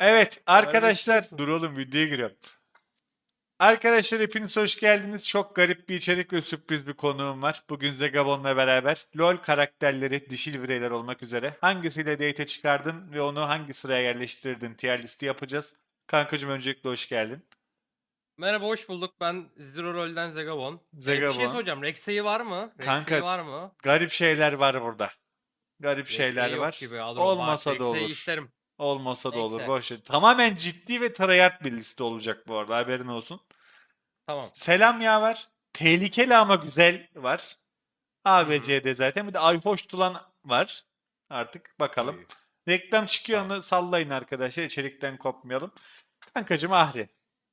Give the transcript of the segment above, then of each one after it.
Evet arkadaşlar dur oğlum videoya giriyorum. Arkadaşlar hepiniz hoş geldiniz. Çok garip bir içerik ve sürpriz bir konuğum var. Bugün Zegabon'la beraber LoL karakterleri dişil bireyler olmak üzere hangisiyle date çıkardın ve onu hangi sıraya yerleştirdin tier listi yapacağız. Kankacığım öncelikle hoş geldin. Merhaba hoş bulduk. Ben Zero Roll'den Zegabon. Ee, Bir Zegabon. şey soracağım. Rex'e var mı? Rex'e Kanka, var mı? Garip şeyler var burada. Garip şeyler Rex'e yok var. Gibi, alırım. Olmasa Bak, da olur. isterim. Olmasa da olur. Boş ver. Tamamen ciddi ve tryhard bir liste olacak bu arada haberin olsun. Tamam. Selam ya var. Tehlikeli ama güzel var. ABC'de zaten. Bir de Ayhoş Tulan var. Artık bakalım. Oy. Reklam çıkıyor onu sallayın arkadaşlar. İçerikten kopmayalım. Kankacım Ahri.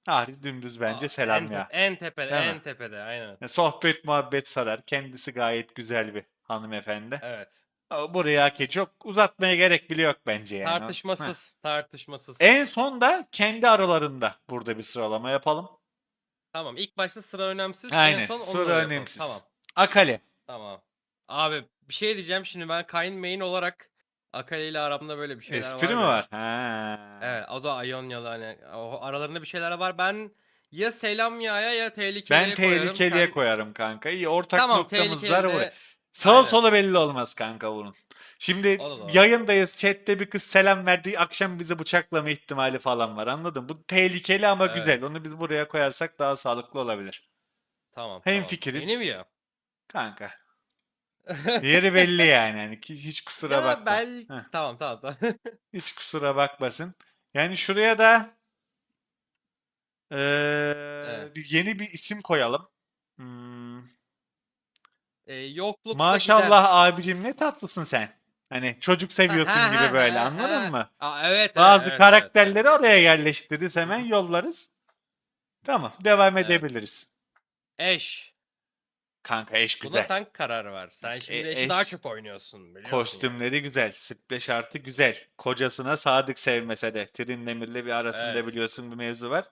Ahri dümdüz bence Aa, selam en, ya. En tepede, Değil mi? en tepede. Aynen. Sohbet muhabbet sarar. Kendisi gayet güzel bir hanımefendi. Evet. Buraya ediyor. Çok uzatmaya gerek bile yok bence yani. Heh. Tartışmasız, tartışmasız. En son da kendi aralarında burada bir sıralama yapalım. Tamam. İlk başta sıra önemsiz. Aynen, En son sıra onları yapalım. önemsiz. Tamam. Akale. Tamam. Abi bir şey diyeceğim. Şimdi ben Kayn main olarak Akali ile aramda böyle bir şeyler var. Espri mi ya. var? Ha. Evet o da Ionia'da hani o aralarında bir şeyler var. Ben ya Selamya'ya ya Tehlikeli'ye Ben koyarım. tehlikeliye Sen- koyarım kanka. İyi ortak Tamam noktamız var oraya. Sağa Aynen. sola belli olmaz kanka bunun. Şimdi yayındayız. Chatte bir kız selam verdi. Akşam bizi bıçaklama ihtimali falan var. Anladın mı? Bu tehlikeli ama Evet. güzel. Onu biz buraya koyarsak daha sağlıklı olabilir. Tamam. Hem tamam. fikiriz. Yeni mi ya? Kanka. Yeri belli yani. Ki- hiç kusura ya bakma. Heh. tamam tamam tamam. Hiç kusura bakmasın. Yani şuraya da eee, bir yeni bir isim koyalım. Hmm, ee, yoklukta Maşallah abicim ne tatlısın sen. Hani çocuk seviyorsun Ha, gibi ha, böyle ha, anladın ha. mı? Aa, evet, Bazı evet, karakterleri evet. oraya yerleştiririz hemen yollarız. Tamam devam Evet. edebiliriz. Eş. Kanka eş Buna güzel. sen karar ver. Sen şimdi e- eşi daha eş- çok oynuyorsun biliyorsun. Kostümleri güzel. Splash artı güzel. Kocasına sadık sevmese de. Trin Demir'le bir arasında Evet. biliyorsun bir mevzu var.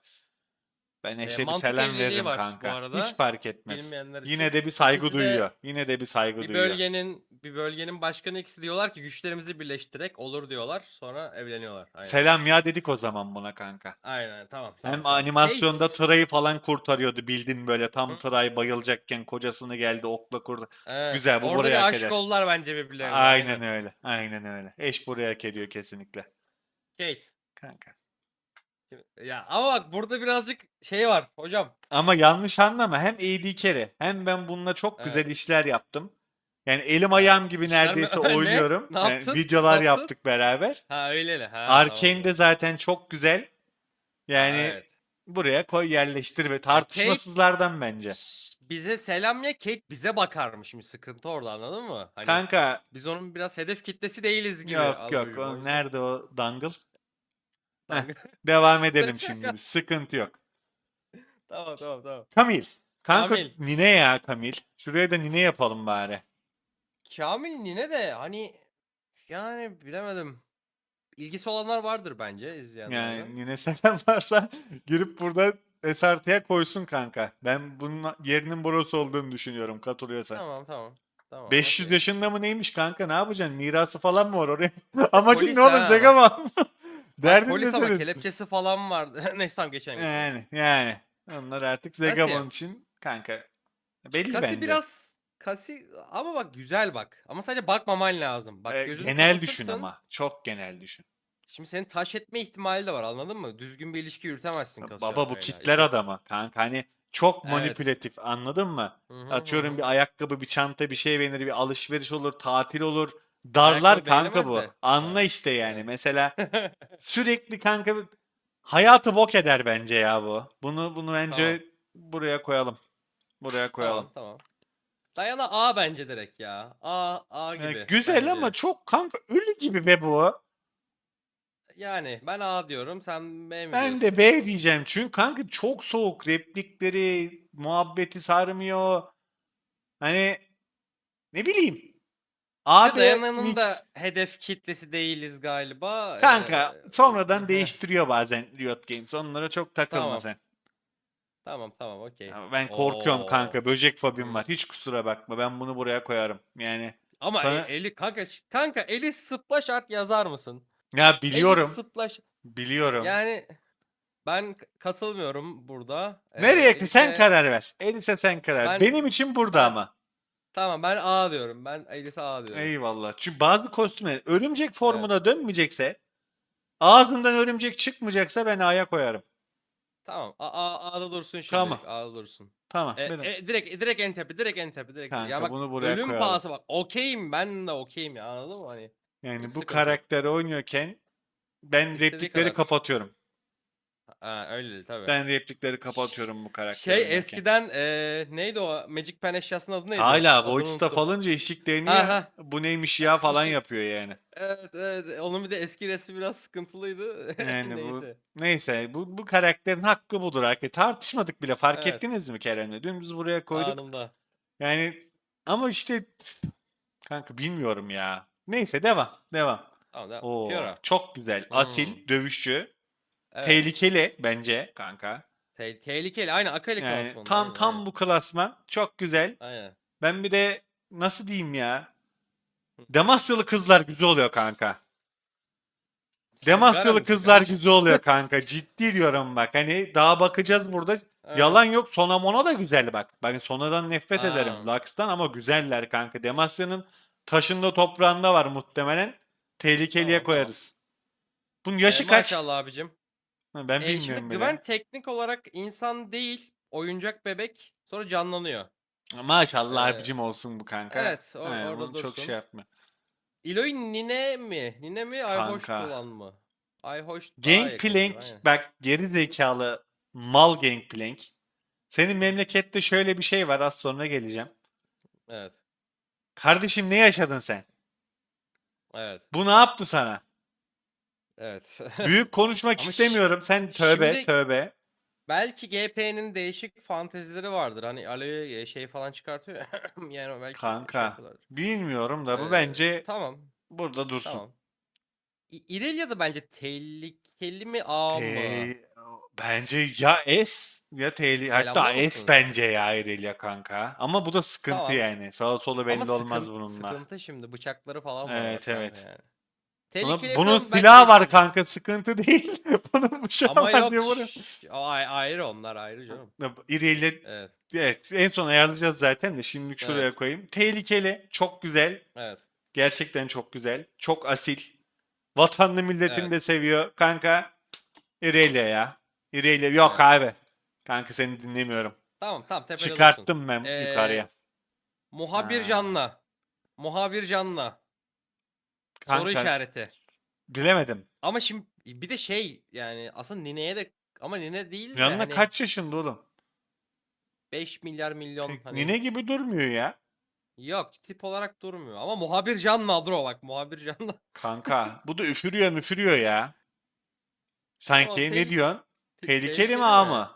Ben eşe bir mantık selam evliliği veririm var bu kanka. arada. Hiç fark etmez. Bilmeyenler için. Yine de bir saygı İkisi de duyuyor. Yine de bir saygı Bir duyuyor. bölgenin bir bölgenin başkanı ikisi diyorlar ki güçlerimizi birleştirerek olur diyorlar. Sonra evleniyorlar. Aynen. Selam ya dedik o zaman buna kanka. Aynen tamam. tamam, Hem animasyonda Kate- Tra'yı falan kurtarıyordu bildin böyle tam Hı. Tray bayılacakken kocasını geldi okla kurdu. Evet, Güzel, bu Orada buraya bir hak aşık eder. oldular bence birbirlerine. Aynen öyle. Aynen öyle. Eş buraya hak ediyor kesinlikle. Kate. Kanka. Ya ama bak burada birazcık şey var hocam. Ama yanlış anlama. Hem AD carry hem ben bununla çok Evet. güzel işler yaptım. Yani elim ayağım gibi İşler mi? neredeyse Ne? oynuyorum. Ne Yani yaptın? videolar Ne yaptın? yaptık beraber. Ha öyle ha. Arcane de zaten çok güzel. Yani Evet. buraya koy yerleştir ve tartışmasızlardan bence. Bize selam ya Kate bize bakarmış şimdi sıkıntı orada anladın mı? Hani Kanka biz onun biraz hedef kitlesi değiliz gibi. yok yok. O o, yüzden- nerede o dangle? Heh. Devam edelim şimdi. biz, Sıkıntı yok. tamam tamam. tamam. Kamil. Kanka Kamil. Nine ya Kamil. Şuraya da Nine yapalım bari. Kamil Nine de hani yani bilemedim. İlgisi olanlar vardır bence izleyenlerden. Yani Nine seven varsa girip burada SRT'ye koysun kanka. Ben bunun yerinin burası olduğunu düşünüyorum katılıyorsan. Tamam tamam. Tamam. 500 okey. yaşında mı neymiş kanka ne yapacaksın? Mirası falan mı var oraya? Amacın Polis ne oğlum ha. Zegaman? Derdin ne polis ama senin? kelepçesi falan var. Neyse tamam geçelim. geçelim. Yani yani. Onlar artık ya? Zegaman için kanka. Belli Kasi bence. biraz kasi ama bak güzel bak. Ama sadece bakmaman lazım. Bak Ee, genel düşün ama. Çok genel düşün. Şimdi senin taş etme ihtimali de var anladın mı? Düzgün bir ilişki yürütemezsin Baba bu kitler İkisi- adama kanka. Hani çok Evet. manipülatif anladın mı? Hı hı hı Atıyorum hı. bir ayakkabı, bir çanta, bir şey beğenir, bir alışveriş olur, tatil olur. Darlar kanka beğenemez bu. de. Anla işte yani. Mesela sürekli kanka bir- hayatı bok eder bence ya bu. Bunu bunu bence buraya koyalım. Buraya koyalım. Tamam tamam. Dayana A bence direkt ya. A A Yani gibi. güzel bence. ama çok kanka ölü gibi be bu. Yani ben A diyorum sen B mi Ben diyorsun? de B diyeceğim çünkü kanka çok soğuk replikleri, muhabbeti sarmıyor. Hani ne bileyim. Abi Dayana'nın mix. da hedef kitlesi değiliz galiba. Kanka Ee, sonradan heh, değiştiriyor bazen Riot Games. Onlara çok takılma Tamam. sen. Tamam tamam okey. Ben korkuyorum Oo. kanka. Böcek fobim var. Hiç kusura bakma. Ben bunu buraya koyarım. Yani Ama Sana- e- eli kanka kanka eli splash art yazar mısın? Ya biliyorum. Elis Splash. Biliyorum. Yani ben katılmıyorum burada. Ee, Nereye ki sen karar ver. Elise sen karar. Ben- Benim için burada Ben- ama. Tamam ben A diyorum. Ben Elis'e A diyorum. Eyvallah. Çünkü bazı kostümler örümcek formuna dönmeyecekse ağzından örümcek çıkmayacaksa ben A'ya koyarım. Tamam. A, A, A'da dursun şimdi. Tamam. A'da dursun. Tamam. E, benim. e, direkt direkt en tepe, direkt en tepe, direkt. Kanka ya bak bunu buraya ölüm koyalım. pahası bak. Okeyim ben de okeyim ya anladın mı hani? yani bu sıkıntı karakteri oynuyorken ben İstediği replikleri kadar. kapatıyorum. Ha öyle tabii. Ben replikleri kapatıyorum bu karakteri şey eskiden e, neydi o Magic Pen eşyasının adı neydi? Hala Adını Void Staff unuttum. alınca eşlik deniyor. Aha. Bu neymiş ya falan yapıyor yani. Evet evet onun bir de eski resmi biraz sıkıntılıydı. Yani bu Neyse. neyse bu, bu karakterin hakkı budur. Hakkı. Tartışmadık bile fark Evet. ettiniz mi Kerem'le? Dün biz buraya koyduk. Anında. Yani ama işte kanka bilmiyorum ya. Neyse devam. Devam. Tamam, devam. Oo, Fiora. çok güzel. Asil, Hmm. dövüşçü. Evet. Tehlikeli bence kanka. Te- tehlikeli. Aynen Akali Yani klasmanı. tam aynen, tam bu klasman. Çok güzel. Aynen. Ben bir de nasıl diyeyim ya? Damasyalı kızlar güzel oluyor kanka. Mısın kızlar kardeşim? güzel oluyor kanka. Ciddi diyorum bak. Hani daha bakacağız burada. Evet. Yalan yok. Sona Mona da güzel bak. Ben Sona'dan nefret Aa. ederim. Lux'tan ama güzeller kanka. Demasya'nın taşında toprağında var muhtemelen. Tehlikeliye tamam. koyarız. Bunun yaşı Ee, kaç? Maşallah abicim. Ha, Ben Ee, bilmiyorum şimdi bile. Gwen teknik olarak insan değil, oyuncak bebek. Sonra canlanıyor. Maşallah Ee, abicim olsun bu kanka. evet, or- He, orada bunu çok dursun. şey yapma. Eloy Nine mi? Nine mi? Ayhoş Kanka. olan mı? Ayhoş daha yakındır, Gangplank aynen. bak geri zekalı mal Gangplank. Senin memlekette şöyle bir şey var az sonra geleceğim. Evet. Kardeşim ne yaşadın sen? Evet. Bu ne yaptı sana? Evet. Büyük konuşmak Ama istemiyorum. Sen tövbe şimdi- tövbe. belki GP'nin değişik fantezileri vardır. Hani Aloy şey falan çıkartıyor. ya, yani belki şey Kanka. yapıyorlardır. Bilmiyorum da bu Ee, bence Tamam. burada dursun. Tamam. İ- İrelia da bence tehlikeli mi A mı? Te- bence ya S ya TL hatta Selamlar S olsun. bence ya Irelia kanka. Ama bu da sıkıntı Tamam. yani. Sağa sola belli Ama olmaz sıkıntı, bununla. Sıkıntı şimdi bıçakları falan var. Evet, evet. Yani. Tehlikeli bunun yapıyorum, silahı var geçeriz. kanka sıkıntı değil. bunun bıçağı Ama var yok. diye vuruyor. şş, ay- ayrı onlar ayrı canım. Irelia Evet. evet en son ayarlayacağız zaten de şimdilik şuraya Evet. koyayım. Tehlikeli, çok güzel. Evet. Gerçekten çok güzel. Çok asil. Vatanını milletini Evet. de seviyor. Kanka Irelia ya. Irelia yok Evet. abi. Kanka seni dinlemiyorum. Tamam tamam tepede dursun. Çıkarttım ben Ee, yukarıya. Muhabir Ha. Can'la. Muhabir Can'la. Soru Kanka işareti. bilemedim. Ama şimdi bir de şey yani aslında Nine'ye de ama Nine değil de Yanına hani kaç yaşında oğlum? 5 milyar milyon hani Nine gibi durmuyor ya. yok tip olarak durmuyor ama muhabir Can'la dur o bak muhabir Can'la. Kanka bu da üfürüyor müfürüyor ya. Sanki ne diyorsun? Tehlikeli tehlikeli mi A mı?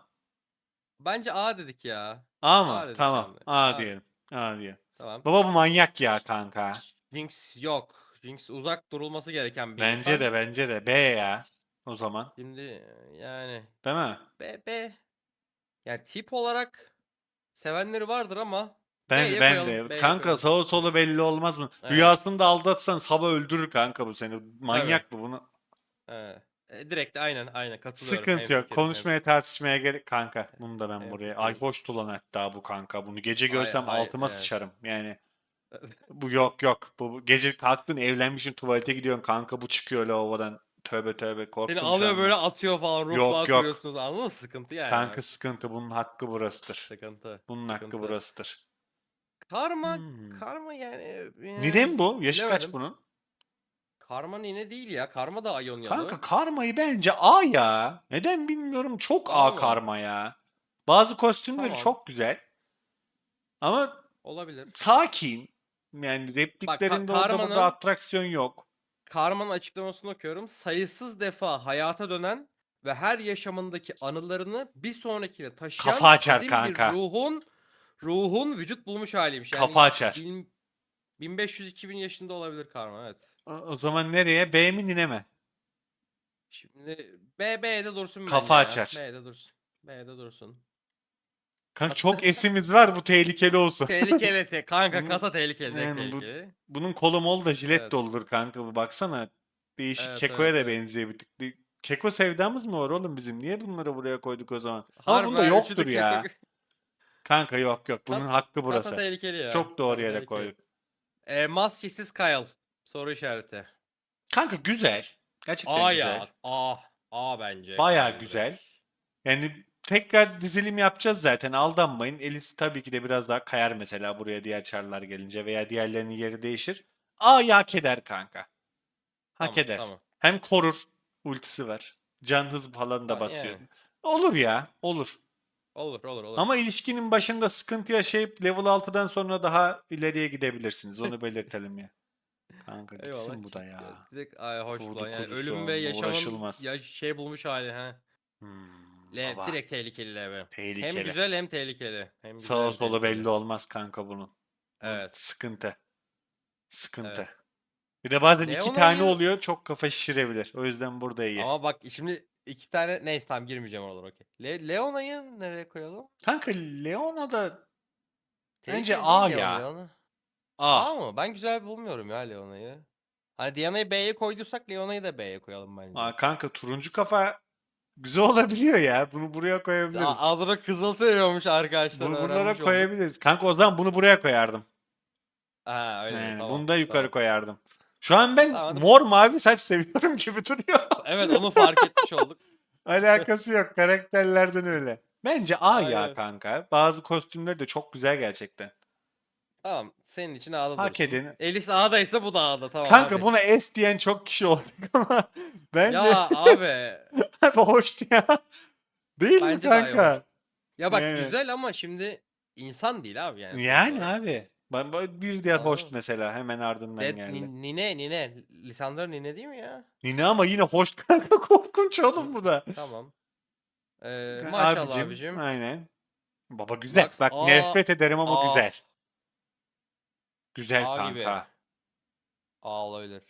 Bence A dedik ya. A A mı? dedik Tamam. A A. diyelim. A diyelim. Tamam. Baba bu manyak ya kanka. Jinx yok. Jinx uzak durulması gereken bir Bence insan. de bence de. B ya. O zaman. Şimdi yani Değil mi? B B yani tip olarak sevenleri vardır ama Ben B'ye ben koyalım, de. B'ye Kanka koyalım. sağa solu belli olmaz mı? Evet. Rüyasında aldatsan sabah öldürür kanka bu seni. Manyak bu bunu. e, e, direkt aynen aynen katılıyorum. Sıkıntı yok. hemfikirim, Konuşmaya tartışmaya gerek kanka. Bunu da ben Evet, buraya. evet. Ay hoş tulan hatta bu kanka. Bunu gece Ay- görsem ay- altıma evet. sıçarım. Yani. Bu yok yok. Bu, bu gece kalktın evlenmişsin tuvalete gidiyorsun kanka bu çıkıyor lavabodan. Tövbe tövbe korktum Seni alıyor böyle atıyor falan ruh Yok, yok. anladın mı? Sıkıntı yani. Kanka sıkıntı bunun hakkı burasıdır. Sıkıntı. Bunun hakkı sıkıntı. burasıdır. Karma Hmm. karma yani. Neden bu? Yaşı kaç bunun? Karma nine değil ya. Karma da Ayonyalı. Kanka karmayı bence A ya. Neden bilmiyorum. Çok A Allah. karma ya. Bazı kostümleri Tamam. çok güzel. Ama Olabilir. sakin. Yani repliklerinde orada burada Karma'nın- atraksiyon yok. Karma'nın açıklamasını okuyorum. Sayısız defa hayata dönen ve her yaşamındaki anılarını bir sonrakine taşıyan Kafa açar kanka. bir ruhun ruhun vücut bulmuş haliymiş. Yani Kafa açar. bin- 1500-2000 yaşında olabilir Karma evet. O, zaman nereye? B mi Nine mi? Şimdi B B'de dursun Kafa ya. açar. B'de dursun. B'de dursun. Kanka çok esimiz var bu tehlikeli olsun. Tehlikeli te kanka kata tehlikeli Yani bu- tehlikeli. Bunun kolu mol da jilet Evet. de olur kanka bu baksana. Değişik. Evet, Keko'ya evet, da benziyor bir tık. De- Keko sevdamız mı var oğlum bizim? Niye bunları buraya koyduk o zaman? Ama Harbi bunda ha, üçü yoktur ya. Kanka yok yok. Bunun Tat- hakkı burası. tehlikeli ya. Çok doğru yere tehlikeli. koyduk. E, maskesiz Kyle. Soru işareti. Kanka güzel. Gerçekten A güzel. ya. A. A bence. Bayağı güzel. Yani tekrar dizilim yapacağız zaten. Aldanmayın. Elis tabii ki de biraz daha kayar mesela buraya diğer çarlar gelince veya diğerlerinin yeri değişir. A'yı hak eder kanka. Hak Tamam, eder. tamam. Hem korur. Ultisi var. Can hız falan da Ha, basıyor. yani. Olur ya. Olur. Olur olur olur. Ama ilişkinin başında sıkıntı yaşayıp level 6'dan sonra daha ileriye gidebilirsiniz. Onu belirtelim ya. Kanka gitsin bu da ya. Direkt ay hoş Kurdu lan. Yani kuzusu ölüm ve onunla yaşamın uğraşılmaz. ya şey bulmuş hali ha. Hmm, Le, baba, direkt tehlikeli leve. tehlikeli. Hem güzel hem tehlikeli. Hem güzel Sağa hem solu tehlikeli. belli olmaz kanka bunun. Evet. Sıkıntı. Sıkıntı. Evet. Bir de bazen iki tane Leona'yı- oluyor çok kafa şişirebilir. O yüzden burada iyi. Ama bak şimdi iki tane neyse tamam girmeyeceğim oralara okey. Le Leona'yı nereye koyalım? Kanka Leona da Bence Tehlikeli A değil ya. Leona. A. A mı? Ben güzel bulmuyorum ya Leona'yı. Hani Diana'yı B'ye koyduysak Leona'yı da B'ye koyalım bence. Aa, kanka turuncu kafa güzel olabiliyor ya. Bunu buraya koyabiliriz. A- Adına kızıl seviyormuş arkadaşlar. Bunu öğrenmiş bunlara olduk. koyabiliriz. Kanka o zaman bunu buraya koyardım. Ha öyle? Yani Tamam, bunu da yukarı tamam. koyardım. Şu an ben Tamam, hadi. mor mavi saç seviyorum gibi duruyor. Evet onu fark etmiş olduk. Alakası yok. Karakterlerden öyle. Bence A ya Aynen. kanka. Bazı kostümleri de çok güzel gerçekten. Tamam senin için A'da Hak dursun. edeni. Elis A'daysa bu da A'da tamam Kanka abi. buna S diyen çok kişi olacak ama bence Ya abi. bu hoştu ya. Değil mi Bence daha iyi kanka? Ya bak Yani. güzel ama şimdi insan değil abi yani. Yani abi. Ben ben- bir diğer hoş Anladım. mesela hemen ardından Dead, geldi. Nin- Nine Nine. Lisandra Nine değil mi ya? Yine ama yine hoş kanka korkunç oğlum bu da. Tamam. Ee, maşallah abicim. Aynen. Baba güzel. Max Bak A- nefret ederim ama A- güzel. Güzel A gibi. kanka. A olabilir.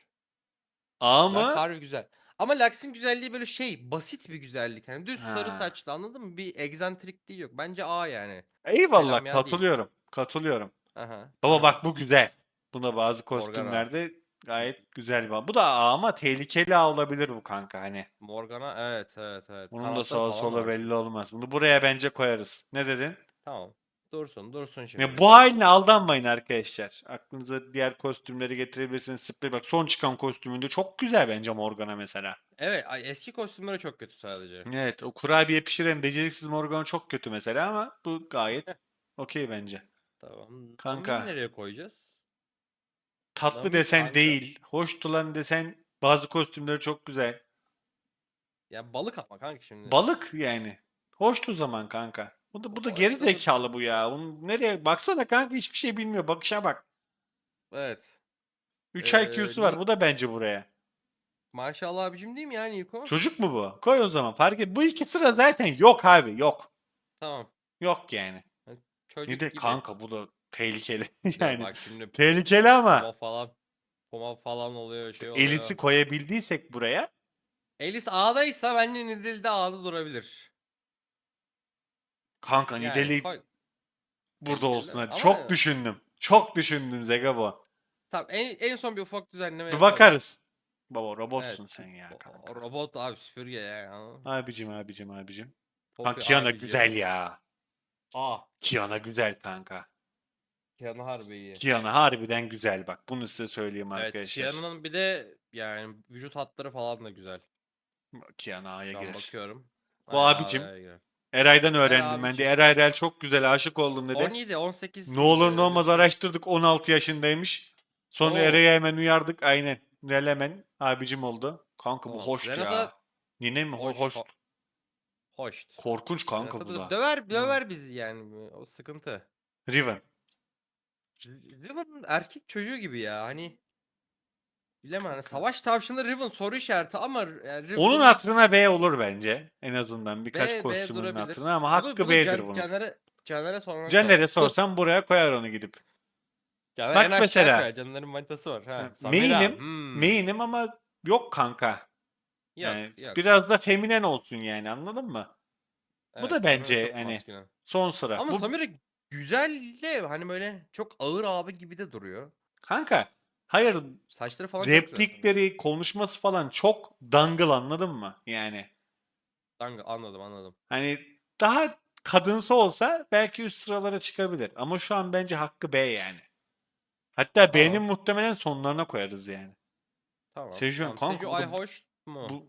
A mı? harbi güzel. Ama Lux'in güzelliği böyle şey basit bir güzellik. Hani düz sarı Ha. saçlı anladın mı? Bir egzantrik değil yok. Bence A yani. Eyvallah Selam ya değil. katılıyorum. Katılıyorum. Aha. Baba bak bu güzel. Buna bazı kostümlerde gayet güzel bir. Bu da A ama tehlikeli A olabilir bu kanka hani. Morgana evet evet evet. Bunun da Kanatları sağa falan sola var belli olmaz. Bunu buraya bence koyarız. Ne dedin? Tamam. Dursun dursun şimdi. Ya bu haline aldanmayın arkadaşlar. Aklınıza diğer kostümleri getirebilirsiniz. Sprey bak son çıkan kostümünde çok güzel bence Morgana mesela. Evet eski kostümleri çok kötü sadece. Evet o kurabiye pişiren beceriksiz Morgana çok kötü mesela ama bu gayet okey bence. Tamam. Kanka. Kanka. nereye koyacağız? Tatlı Namus desen kanka. değil. Hoş duran desen bazı kostümleri çok güzel. Ya balık ama kanka şimdi. Balık yani. Hoştu zaman kanka. Bu da bu da geri zekalı bu ya. Onun nereye baksana kanka hiçbir şey bilmiyor. Bakışa bak. Evet. 3 Ee, IQ'su var. Bu da bence buraya. Maşallah abicim değil mi ya Niko? Çocuk mu bu? Koy o zaman. Fark et. Bu iki sıra zaten yok abi. Yok. Tamam. Yok yani. Çocuk Ne de gibi. kanka bu da tehlikeli. Ya yani Bak şimdi tehlikeli ama poma falan. Poma falan oluyor şey oluyor. Elis'i koyabildiysek buraya Elis A'daysa bence Nidil de A'da durabilir. Kanka Yani Nidali koy- burada olsun hadi. ama- Çok düşündüm. Çok düşündüm Zegabo. Tamam en, en son bir ufak düzenleme Bir yaparız. bakarız. Baba robotsun Evet. sen ya kanka. o Robot abi süpürge ya. Abicim abicim abicim. Kanka Kiana abicim. güzel ya. A. Kiana güzel kanka. Kiana harbi iyi. Kiana harbiden güzel bak. Bunu size söyleyeyim Evet arkadaşlar. Kiana'nın bir de yani vücut hatları falan da güzel. Kiana A'ya girer. bakıyorum. Bu Aynen, abicim. Eray'dan öğrendim ben de. Eray Erel çok güzel aşık oldum dedi. 17, 18. Ne olur ne olmaz araştırdık 16 yaşındaymış. Sonra Oo. Eray'a hemen uyardık aynen. Nel hemen abicim oldu. Kanka bu Oo, hoş Renata ya. Yine mi? hoş, Hoş. ho- Hoş. Korkunç kanka bu da. Döver, döver bizi yani. O sıkıntı. Riven. Riven erkek çocuğu gibi ya hani. Bilemem hani savaş tavşanı Riven soru işareti ama yani Riven Onun hatırına B olur bence. En azından birkaç B- kostümün durabilir. hatırına ama Bunu- hakkı bunu B'dir Can- bunun. Caner'e Caner'e sormak Caner'e lazım. sorsam buraya koyar onu gidip. Caner Bak en aşağı mesela. koyar, Caner'in manitası var. Ha. Ha, Samira, main'im, hmm. Main'im ama yok kanka. Yok, Yani yok. biraz da feminen olsun yani anladın mı? bu Evet, da Samira bence çok hani maskülen. Son sıra. Ama Bu- Samira güzel de hani böyle çok ağır abi gibi de duruyor. Kanka Hayır Saçları falan çok güzel. replikleri, konuşması falan çok dangle anladın mı? Yani Dangle, anladım anladım. hani daha kadınsı olsa belki üst sıralara çıkabilir. Ama şu an bence hakkı B yani. Hatta B'nin Tamam. muhtemelen sonlarına koyarız yani. Tamam. Sejuan, tamam. kanka Seju ay hoş mu? Bu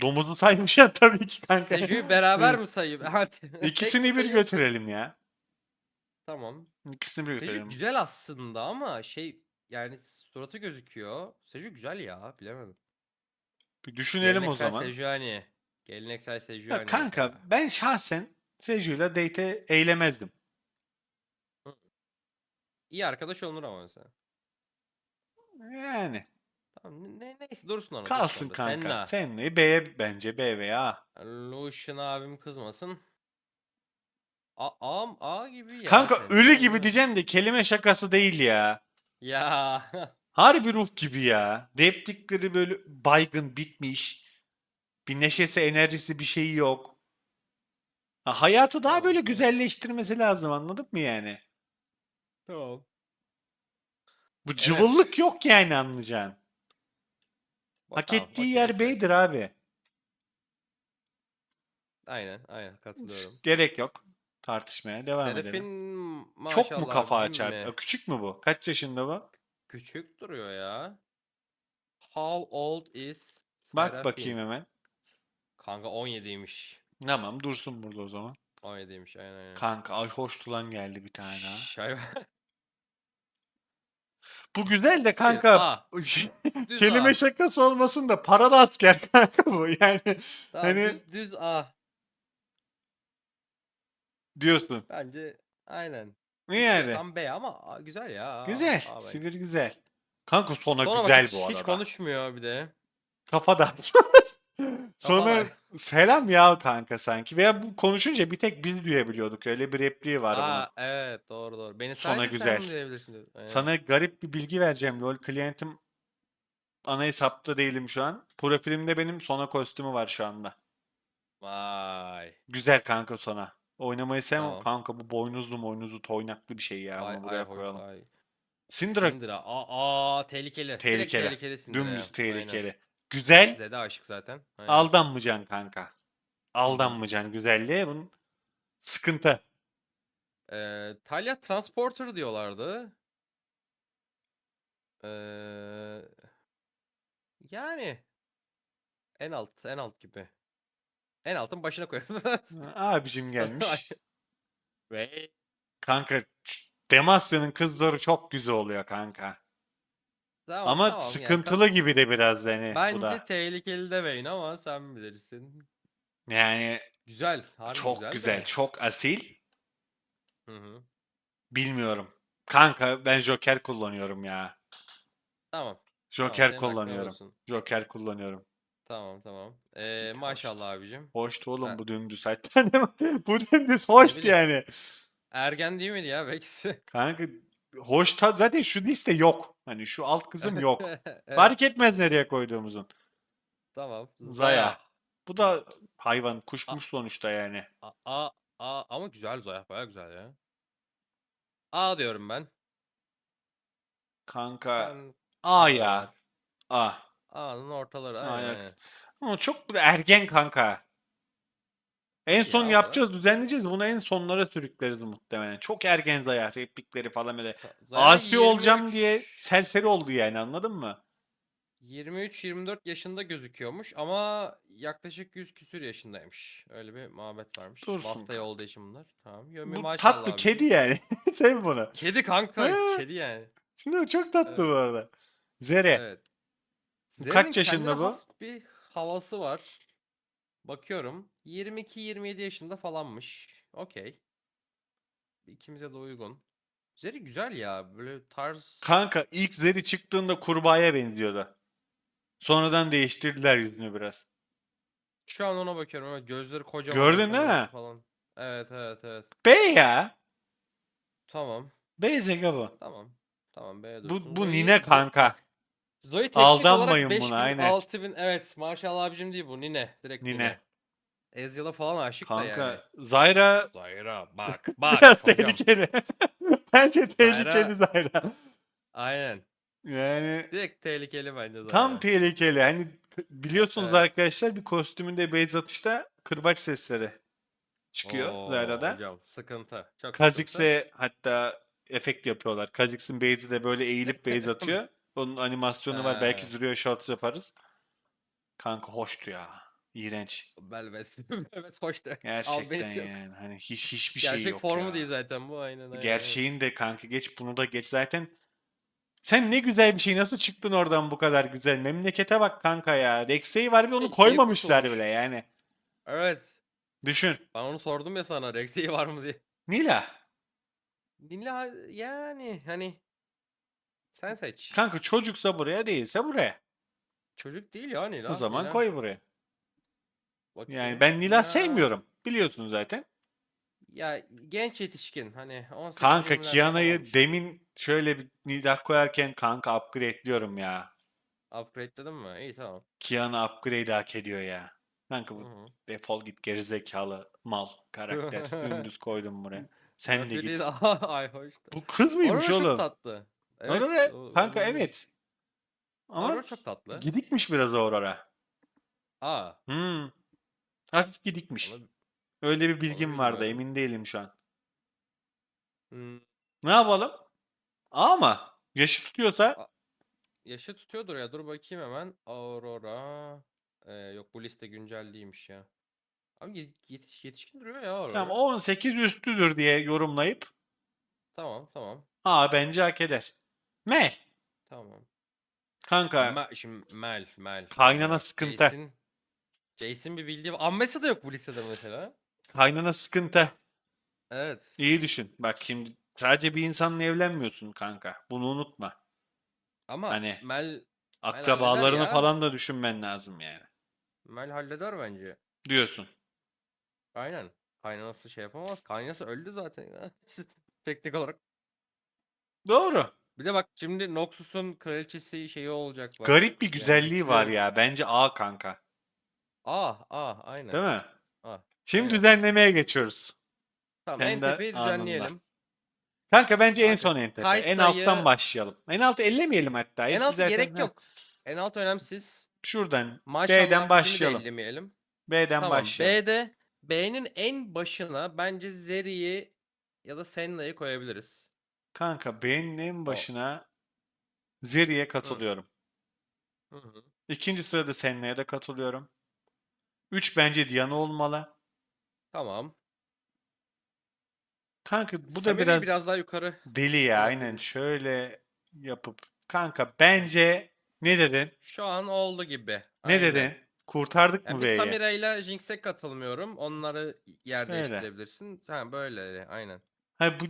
domuzu saymış ya tabii ki kanka. Seju'yu beraber mi sayayım? Hadi. Tek İkisini bir sayayım. götürelim ya. Tamam. İkisini bir Seju götürelim. güzel aslında ama şey yani suratı gözüküyor. Seju güzel ya bilemedim. Bir düşünelim o Geleneksel zaman. Sejuani. Geleneksel Ya Sejuani. kanka mesela. ben şahsen Seju'yla date eylemezdim. İyi arkadaş olunur ama mesela. Yani Tamam ne, neyse dursun onu. kalsın dursun kanka. Senne'yi B'ye bence B veya A. Lucian abim kızmasın. A, A, A gibi ya. Kanka ölü gibi diyeceğim de kelime şakası değil ya. Ya. Harbi ruh gibi ya. Replikleri böyle baygın bitmiş. Bir neşesi enerjisi bir şeyi yok. Ha, hayatı daha böyle güzelleştirmesi lazım anladın mı yani? tamam. Bu cıvıllık yok yani anlayacağın. Hak ettiği okey, yer okey. B'dir abi. Aynen aynen katılıyorum. Gerek yok. Tartışmaya devam Serafin edelim. Çok mu kafa açar? mi? Küçük mü bu? Kaç yaşında bu? Küçük duruyor ya. How old is Bak Serafin? bakayım hemen. Kanka 17'ymiş. Tamam dursun burada o zaman. 17'ymiş aynen aynen. Kanka ay hoş tulan geldi bir tane ha. Bu güzel de kanka. Kelime şakası olmasın da paralı asker kanka bu. Yani Tamam, hani düz, düz A. diyorsun. Bence aynen. Ne yani? İstiyorsan B ama A, güzel ya. Güzel. A bence. Sivir güzel. Kanka sona, Sonra bak güzel hiç, bu arada. Hiç konuşmuyor bir de. Kafa dağıtmaz. Sonra selam ya kanka sanki. Veya bu konuşunca bir tek biz duyabiliyorduk. Öyle bir repliği var bunun. Aa evet doğru doğru. Beni sadece güzel. sen diyebilirsin. dedi. Aynen. Sana garip bir bilgi vereceğim. LoL klientim ana hesapta değilim şu an. Profilimde benim Sona kostümü var şu anda. Vay. Güzel kanka Sona. Oynamayı sevmem Tamam. kanka bu boynuzlu boynuzlu toynaklı bir şey ya. Vay, Bunu buraya ay, koyalım. ay. Syndra Syndra. Aa, aa tehlikeli. Direkt tehlikeli. tehlikeli Syndra ya. Dümdüz Aynen. tehlikeli. Güzel. Zed'e aşık zaten. Aynen. Aldanmayacaksın kanka. Aldanmayacaksın güzelliğe. Bunun sıkıntı. Ee, Talia Transporter diyorlardı. Ee, yani en alt en alt gibi. En altın başına koyalım. Abicim gelmiş. Ve Kanka Demasya'nın kızları çok güzel oluyor kanka. tamam, Ama tamam yani sıkıntılı gibi de biraz bu Bence da. tehlikeli demeyin ama sen bilirsin. Yani Güzel. Çok güzel. güzel, de. çok asil. Hı hı. Bilmiyorum. Kanka ben Joker kullanıyorum ya. Tamam. tamam, Joker hakkın kullanıyorum. Joker kullanıyorum. Tamam tamam. Ee, maşallah abicim. Hoştu oğlum Ha. bu dümdüz hatta. bu dümdüz hoştu bileyim. yani. Ergen değil miydi ya Vex? Kanka hoş ta- zaten şu liste yok. Hani şu alt kızım yok. Evet, Fark etmez nereye koyduğumuzun. Tamam. Zaya. Bu da hayvan, kuşmuş sonuçta yani. A, a, a ama güzel Zaya baya güzel ya. A diyorum ben. Kanka Sen A ya. A. A'nın ortaları. Aynen. Aynen. aynen. Ama çok ergen kanka. En son Ya yapacağız, düzenleyeceğiz. Bunu en sonlara sürükleriz muhtemelen. Çok ergen zaya replikleri falan böyle. Zaya Asi olacağım 23 diye serseri oldu yani anladın mı? 23-24 yaşında gözüküyormuş ama yaklaşık 100 küsür yaşındaymış. Öyle bir muhabbet varmış. Dursun Bastay kanka. olduğu için bunlar. Tamam. Yomi Bu tatlı abicim. kedi yani. Sev bunu. Kedi kanka. Kedi yani. Şimdi çok tatlı Evet. bu arada. Zere. Evet. Bu Zerrin kaç yaşında bu? bir havası var. Bakıyorum. 22-27 yaşında falanmış. Okey. İkimize de uygun. Zeri güzel ya. Böyle tarz. Kanka ilk Zeri çıktığında kurbağaya benziyordu. Sonradan değiştirdiler yüzünü biraz. Şu an ona bakıyorum ama gözleri kocaman. Gördün değil mi? Falan. Evet evet evet. B ya. Tamam. B Zega bu. Tamam. Tamam B Bu, dursun. bu nine kanka. Zoe teknik Aldanmayın olarak buna, 5000, aynen. 6000 evet maşallah abicim değil bu Nine. Direkt Nine. Nine. Ezreal'a falan aşık da yani. Kanka Zyra Zahira bak bak biraz hocam. tehlikeli. Bence tehlikeli Zyra- Zyra. Aynen. Yani Direkt tehlikeli bence zaten. tam tehlikeli. Hani k- biliyorsunuz Evet. arkadaşlar bir kostümünde base atışta kırbaç sesleri çıkıyor Oo, Zyra'da. Hocam sıkıntı. Çok sıkıntı. Kha'Zix'e hatta efekt yapıyorlar. Kha'Zix'in base'i de böyle eğilip base atıyor. Onun animasyonu var. Belki Ha. Zuriyo Shorts yaparız. Kanka hoştu ya. İğrenç. Belvet. Belvet hoştu. Gerçekten yani. Hani hiç hiçbir şey Gerçek yok formu ya. değil zaten bu aynen aynen. Gerçeğin de kanka geç bunu da geç. Zaten sen ne güzel bir şey nasıl çıktın oradan bu kadar güzel. Memlekete bak kanka ya. Rexey var bir onu koymamışlar bile yani. Evet. Düşün. Ben onu sordum ya sana Rex'i var mı diye. Nila. Dinle yani hani sen seç. Kanka çocuksa buraya değilse buraya. Çocuk değil ya Nila. O zaman Nila. koy buraya. Bakayım. Yani ben Nila Nila- sevmiyorum. Biliyorsun zaten. Ya genç yetişkin hani 18 Kanka 20'lerde Kiana'yı demin şöyle bir Nila koyarken kanka upgrade'liyorum ya. Upgrade dedim mi? İyi tamam. Kiana upgrade hak ediyor ya. Kanka Hı bu hı. defol git gerizekalı mal karakter. Dümdüz koydum buraya. Sen de git. değil, Ay hoş. da. Bu kız mıymış oğlum? çok tatlı. Aurora o- kanka olabilir. evet. Ama Aurora çok tatlı. gidikmiş biraz Aurora. Aa. Hmm. Hafif gidikmiş. Ona- Öyle bir bilgim Onu vardı emin değilim şu an. Hmm, Ne yapalım? A mı? Yaşı tutuyorsa yaşı tutuyordur ya. Dur bakayım hemen. Aurora. Ee, yok bu liste güncel değilmiş ya. Abi ye- yetiş, yetişkin duruyor ya Aurora. tamam 18 üstüdür diye yorumlayıp Tamam tamam. A bence hak eder. Mel. Tamam. Kanka Ma- şimdi Mel, Mel. Kaynana Ee, sıkıntı. Jason, Jason bir bildiği Ammesi de yok bu listede mesela. kaynana sıkıntı. Evet. İyi düşün. Bak şimdi sadece bir insanla evlenmiyorsun kanka. Bunu unutma. Ama Hani- Mel Akrabalarını ya. falan da düşünmen lazım yani. Mel halleder bence. Diyorsun. Aynen. Kaynanası şey yapamaz. Kaynanası öldü zaten. Teknik olarak. Doğru. Bir de bak şimdi Noxus'un kraliçesi şeyi olacak bak. Garip bir Yani güzelliği var güçlü- ya. Bence A kanka. Ah ah aynen. Değil mi? Ah, Şimdi aynen. düzenlemeye geçiyoruz. Tamam Sen en tepeyi anında. düzenleyelim. Kanka bence en son en tepe. En Kaysa'yı- alttan başlayalım. En altı ellemeyelim hatta. En altı zaten- gerek yok. En altı önemsiz. Şuradan Maşallah B'den başlayalım. ellemeyelim. B'den Tamam. başlayalım. B'de B'nin en başına bence Zeri'yi ya da Senna'yı koyabiliriz. Kanka en başına Zeri'ye katılıyorum. Hı hı. İkinci sırada Senna'ya da katılıyorum. Üç bence Diana olmalı. Tamam. Kanka bu da Samiri'yi biraz, biraz daha yukarı. deli ya. Aynen şöyle yapıp. Kanka bence ne dedin? Şu an oldu gibi. Ne Aynen. dedin? Kurtardık Yani mı bir B'yi? Samira ile Jinx'e katılmıyorum. Onları yer Şöyle. değiştirebilirsin. Ha böyle aynen. Ha bu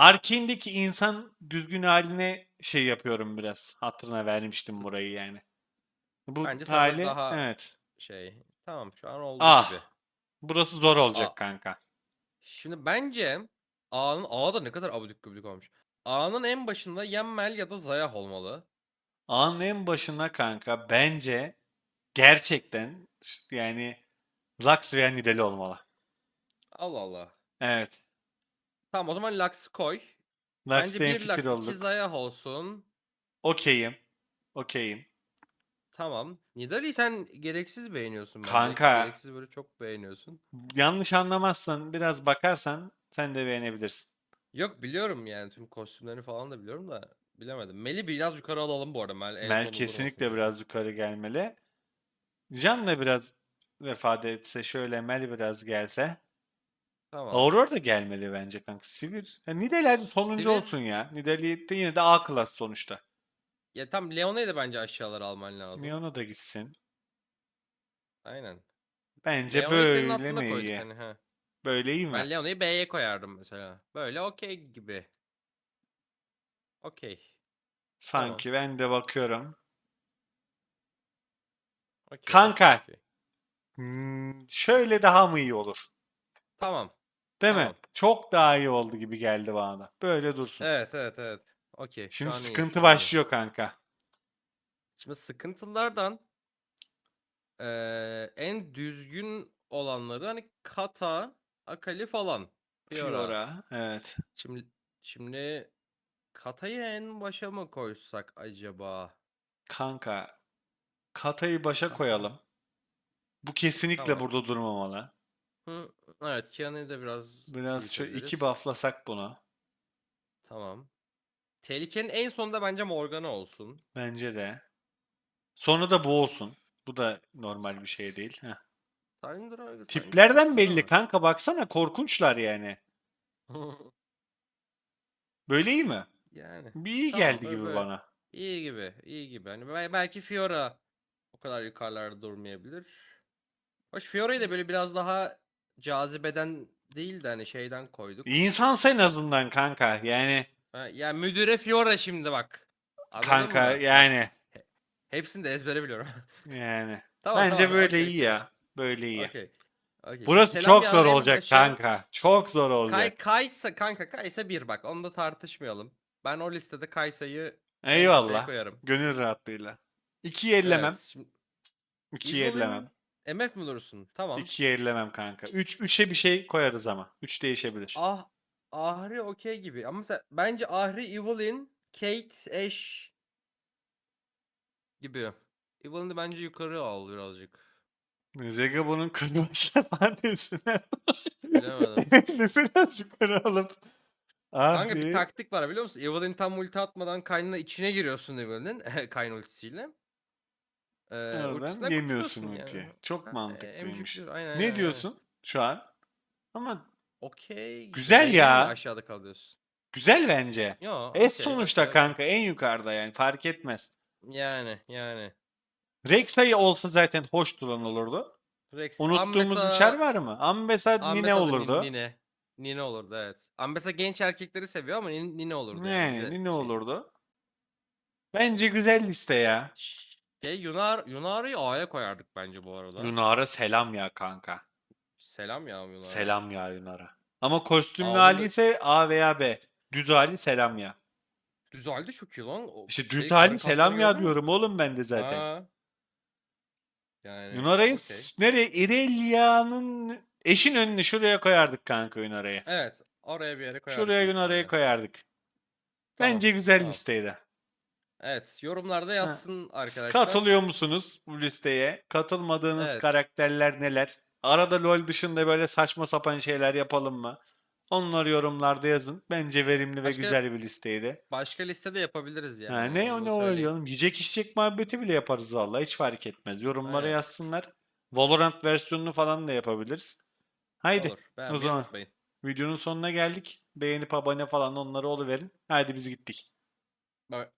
Arkane'deki insan düzgün haline şey yapıyorum biraz. Hatırına vermiştim burayı yani. Bu Bence hali daha- evet. Şey. Tamam şu an oldu Ah. gibi. Burası zor olacak Aa. kanka. Şimdi bence A'nın A da ne kadar abidik gubidik olmuş. A'nın en başında ya Mel ya da Zayah olmalı. Ağın en başına kanka bence gerçekten ş- yani Lux veya Nidalee olmalı. Allah Allah. Evet. Tamam o zaman Lux'ı koy. Lux'ta Bence en bir fikir Lux, iki olduk. Zayah olsun. Okeyim. Okeyim. Tamam. Nidalee'yi sen gereksiz beğeniyorsun bence. Kanka. Gereksiz böyle çok beğeniyorsun. Yanlış anlamazsan biraz bakarsan sen de beğenebilirsin. Yok biliyorum yani tüm kostümlerini falan da biliyorum da bilemedim. Mel'i biraz yukarı alalım bu arada. Mel, en Mel kesinlikle durmasın. biraz yukarı gelmeli. Can da biraz vefat etse şöyle Mel biraz gelse. Tamam. Aurora da gelmeli bence kanka. Sivir. Ya Nidalee hadi sonuncu Sivir- olsun ya. Nidalee de yine de A klas sonuçta. Ya tam Leona'yı da bence aşağılara alman lazım. Miona da gitsin. Aynen. Bence Leona'yı senin böyle altına mi koyduk iyi? hani, ha. Böyle iyi mi? Ben Leona'yı B'ye koyardım mesela. Böyle okey gibi. Okey. Sanki ben de bakıyorum. okey, Kanka. okey, okey. Hmm, şöyle daha mı iyi olur? Tamam. Değil mi? Tamam. Çok daha iyi oldu gibi geldi bana da. Böyle dursun. Evet evet evet. Okey. şu Şimdi an iyi, sıkıntı şu an iyi. başlıyor kanka. Şimdi sıkıntılardan eee, en düzgün olanları hani Kata, Akali falan. Fiora. Fiora. Evet. Şimdi şimdi Katayı en başa mı koysak acaba? Kanka Kata'yı başa koyalım. Bu kesinlikle Tamam. burada durmamalı. Hı, evet Kian'ı da biraz Biraz şu iki bufflasak bunu. Tamam. Tehlikenin en sonunda bence Morgana olsun. Bence de. Sonra da bu olsun. Bu da normal bir şey değil. Heh. Syndra Tiplerden belli kanka baksana korkunçlar yani. Böyle iyi mi? yani Bir iyi Tamam, geldi gibi böyle. bana. iyi gibi, iyi gibi. Hani bel- belki Fiora o kadar yukarılarda durmayabilir. Hoş Fiora'yı da böyle biraz daha cazibeden değil de hani şeyden koyduk. İnsansa en azından kanka yani Ha, ya müdüre Fiora şimdi bak. Anladın kanka mı? Yani Hepsini de ezbere biliyorum. yani. tamam, Bence tamam, böyle okey, iyi ya. Böyle iyi. Okey. Okey. Burası Selam çok zor olacak başı- kanka. Çok zor Kay, olacak. Kaysa kanka Kaysa bir bak onu da tartışmayalım. Ben o listede Kaysa'yı en Eyvallah. koyarım. Gönül rahatlığıyla. İkiyi ellemem. Evet, şimdi İkiyi Evil'in ellemem. MF mi durursun? Tamam. İkiyi ellemem kanka. Üç, üçe bir şey koyarız ama. Üç değişebilir. Ah Ahri okey gibi. Ama mesela bence Ahri Evelyn, Kate, Ash gibi. Evelyn'i bence yukarı al birazcık. Zegabon'un kırbaçla fantezisine Bilemedim. biraz yukarı alıp Kanka bir abi taktik var biliyor musun? Evelyn tam ulti atmadan Kayn'la içine giriyorsun Evelyn'in. Kayn ultisiyle. Ee, oradan yemiyorsun ultiyi. yani. Çok Ha, e, mantıklıymış. emcikliyor, aynen, Ne aynen. diyorsun şu an? Ama Okey. Güzel ya. Aşağıda kalıyorsun. güzel bence. Yo, Es okey, sonuçta okey. kanka en yukarıda yani fark etmez. Yani yani. Rek'Sai olsa zaten hoş duran olurdu. Rex, Unuttuğumuz bir Ambessa- çar var mı? Ambessa Nine Ambessa da Nin- olurdu. Nine. Nine olurdu evet. Ambessa genç erkekleri seviyor ama Nin- Nine olurdu. Yani bize Nine şey. olurdu. Bence güzel liste ya. Şey Yunar Yunar'ı A'ya koyardık bence bu arada. Yunar'a selam ya kanka. Selam ya Yunar'a. Selam ya Yunar'a. Ama kostümlü Ağlı hali ise A veya B. Düz hali selam ya. Düz halde çok iyi lan. O İşte şey, düz karın hali kasları selam ya gördün mü? diyorum oğlum ben de zaten. Ha. Yani Yunara'yı okey. s- nereye? İrelia'nın eşin önüne şuraya koyardık kanka Yunara'yı. Evet. Oraya bir yere koyardık. Şuraya büyük Yunara'yı ihtimalle. koyardık. Tamam, Bence güzel tamam. listeydi. Evet. Yorumlarda yazsın arkadaşlar. Katılıyor musunuz bu listeye? Katılmadığınız Evet. karakterler neler? Arada LoL dışında böyle saçma sapan şeyler yapalım mı? Onları yorumlarda yazın. Bence verimli ve Başka- güzel bir listeydi. Başka listede yapabiliriz yani. Ha, ne o ne o öyle söyleyeyim. oğlum. Yiyecek içecek muhabbeti bile yaparız valla. Hiç fark etmez. Yorumlara Aynen. yazsınlar. Valorant versiyonunu falan da yapabiliriz. Haydi. Olur. Beğenmeyi zaman. unutmayın. Videonun sonuna geldik. Beğenip abone falan onları oluverin. Haydi biz gittik. Bye.